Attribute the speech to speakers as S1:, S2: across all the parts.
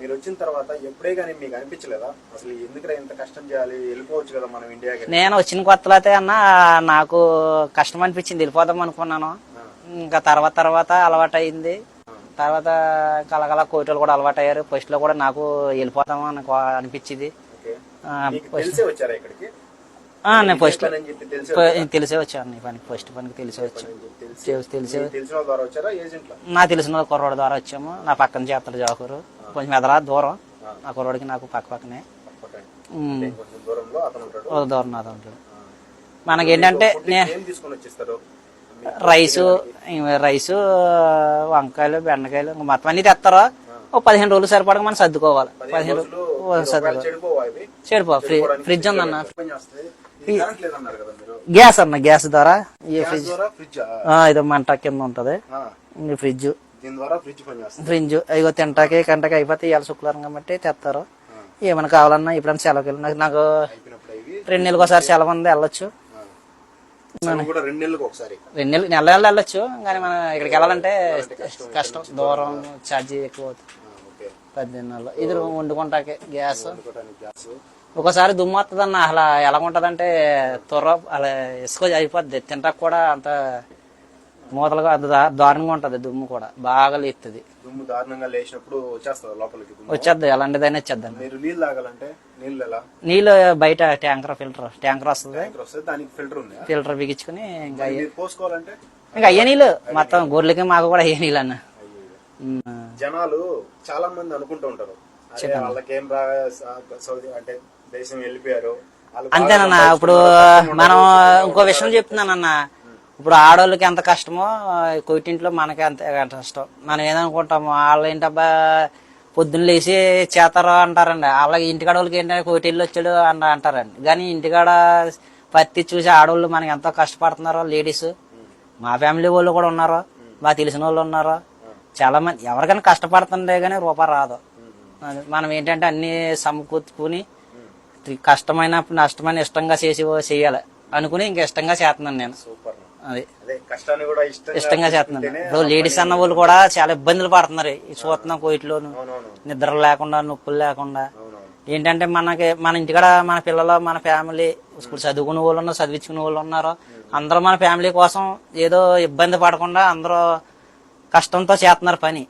S1: మీరు వచ్చిన తర్వాత ఎప్పుడే కానీ మీకు అనిపించలేదా? అసలు ఎందుకు ఇంత కష్టం చేయాలి? వెళ్ళిపోవచ్చు కదా మనం ఇండియాకి.
S2: నేను వచ్చిన కొత్తలో అయితే అన్న నాకు కష్టం అనిపించింది. వెళ్ళిపోదాం అనుకున్నాను. ఇంకా తర్వాత తర్వాత అలవాటు అయింది తర్వాత కలగల కోటలు కూడా అలవాటు అయ్యారు ఫస్ట్లో కూడా నాకు వెళ్ళిపోదాం అని అనిపించింది.
S1: తెలిసే వచ్చారా ఇక్కడికి?
S2: నేను ఫస్ట్
S1: తెలిసే
S2: వచ్చాను పనికి ఫస్ట్ పనికి తెలిసే వచ్చాను.
S1: తెలిసి
S2: నా తెలిసిన కుర్రోడు ద్వారా వచ్చాము. నా పక్కన చేస్తాడు జాకూరు. కొంచెం ఎదరా దూరం. నా కుర్రోడికి నాకు పక్క పక్కనే.
S1: ఉంటాడు.
S2: దూరం నా దాంట్లో మనకేంటంటే
S1: ఫుడ్
S2: నే
S1: ఏం తీసుకొని వచ్చేస్తారు? మీ-
S2: రైసు రైసు వంకాయలు బెండకాయలు ఇంకా మొత్తం అన్ని తెస్తారు ఓ పదిహేను రోజులు సరిపడక మనం సర్దుకోవాలి.
S1: పదిహేను రోజులు
S2: సర్దుకోవాలి? చెడిపో ఫ్రిడ్జ్ ఉందన్న. గ్యాస్ అన్న గ్యాస్ ద్వారా ఈ ఫ్రిడ్జ్. ఇది మంట కింద ఉంటది. ఈ ఫ్రిడ్జ్.
S1: ఫ్రిడ్జ్
S2: ఇగో తింటాకి కంటకి అయిపోతే ఇవాళ శుక్రవారం కాబట్టి తెస్తారు ఏమైనా కావాలన్నా ఇప్పుడన్నా సెలవుకి వెళ్ళి నాకు రెండు నెలలకు ఒకసారి సెలవు ఉంది వెళ్ళొచ్చు.
S1: రెండు
S2: నెలలు నెల నెలలు వెళ్ళొచ్చు. కానీ మనం ఇక్కడికి వెళ్ళాలంటే కష్టం దూరం ఛార్జీ ఎక్కువ అవుతుంది. పద్దెనిమిది నెలలు. ఇది వండుకుంటాకే గ్యాస్. ఒకసారి దుమ్ము వస్తుందన్న అసలు ఎలా ఉంటదంటే త్వర అలా ఇసుక అయిపోద్ది. తింటాక కూడా అంత మూతలుగా అంత దారుణంగా ఉంటది దుమ్ము కూడా. బాగా లేస్తుంది
S1: దుమ్ము దారుణంగా లేచినప్పుడు వచ్చేస్తుంది లోపలికి
S2: వచ్చేద్ది ఎలాంటిదైనా వచ్చేద్దండి.
S1: మీరు నీళ్ళు తాగాలంటే నీళ్ళు ఎలా?
S2: నీళ్ళు బయట ట్యాంకర్ ఫిల్టర్ ట్యాంకర్ వస్తుంది.
S1: దానికి ఫిల్టర్ ఉంది?
S2: ఫిల్టర్ బిగించుకుని ఇంకా
S1: పోసుకోవాలంటే?
S2: ఇంకా అయ్యే నీళ్ళు. మొత్తం గొర్రెలకి మాకు కూడా అయ్యే నీళ్ళు అన్న.
S1: జనాలు చాలా మంది అనుకుంటూ ఉంటారు. వాళ్ళకేం రా అంటే దేశం వెళ్ళిపోయారు.
S2: అంతేనన్న ఇప్పుడు మనం ఇంకో విషయం చెప్తున్నానన్న ఇప్పుడు ఆడవాళ్ళకి ఎంత కష్టమో కొట్టింట్లో మనకి అంత కష్టం. మనం ఏదనుకుంటాము వాళ్ళు ఏంటబ్బా పొద్దున్న లేచి చేతారు అంటారండి. అలాగే ఇంటికాడ వాళ్ళకి ఏంటంటే కోటిల్లు వచ్చాడు అని అంటారండి. కానీ ఇంటికాడ పత్తి చూసి ఆడవాళ్ళు మనకి ఎంతో కష్టపడుతున్నారో లేడీస్ మా ఫ్యామిలీ వాళ్ళు కూడా ఉన్నారు బాగా తెలిసిన వాళ్ళు ఉన్నారు చాలా మంది ఎవరికైనా కష్టపడుతుండే కానీ రూపాయి రాదు. మనం ఏంటంటే అన్ని సమకూర్చుకుని కష్టమైన నష్టమైన ఇష్టంగా చేసి చేయాలి. అనుకుని ఇంకా ఇష్టంగా చేస్తున్నాను నేను.
S1: సూపర్.
S2: అది.
S1: ఇష్టంగా
S2: చేస్తున్నాను. ఇప్పుడు లేడీస్ అన్న వాళ్ళు కూడా చాలా ఇబ్బందులు పడుతున్నారు. చూస్తున్నాం కోయిట్లోను. నిద్ర లేకుండా నొప్పులు లేకుండా. ఏంటంటే మనకి మన ఇంటికాడ మన పిల్లలు మన ఫ్యామిలీ ఇప్పుడు చదువుకునే వాళ్ళు ఉన్నారు చదివించుకునే వాళ్ళు ఉన్నారు. అందరూ మన ఫ్యామిలీ కోసం ఏదో ఇబ్బంది పడకుండా అందరూ కష్టంతో చేస్తున్నారు పని.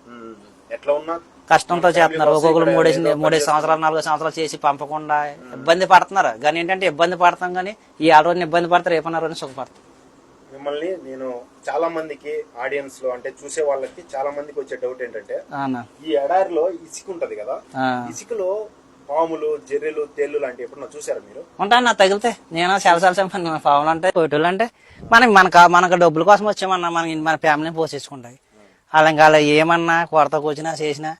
S1: ఎట్లా ఉన్నా
S2: కష్టంతో చేస్తున్నారు. ఒక్కొక్కరు మూడేసి మూడేసి సంవత్సరాలు నాలుగు సంవత్సరాలు చేసి పంపకుండా ఇబ్బంది పడుతున్నారు. కానీ ఏంటంటే ఇబ్బంది పడతాం కానీ ఈ ఆరు రోజున ఇబ్బంది పడతారు రేపన్న రోజున సుఖపడతారు.
S1: మిమ్మల్ని నేను చాలా మందికి ఆడియన్స్లో అంటే చూసే వాళ్ళకి చాలా మందికి వచ్చే డౌట్ ఏంటంటే ఈ ఎడారిలో ఇసుక ఉంటది కదా. ఇసుకలో పాములు జర్రెలు తేళ్ళు లాంటివి ఎప్పుడన్నా చూసారా మీరు?
S2: ఉంటాను నా తగిలితే. నేను చాలా చాలా పావులు అంటే కోటులు అంటే మనకి మనకు మనకు డబ్బుల కోసం వచ్చామన్నా మన మన ఫ్యామిలీని పోషించుకుంటాయి ఇంకా అలా ఏమన్నా కొరత కూర్చున్నా చేసినా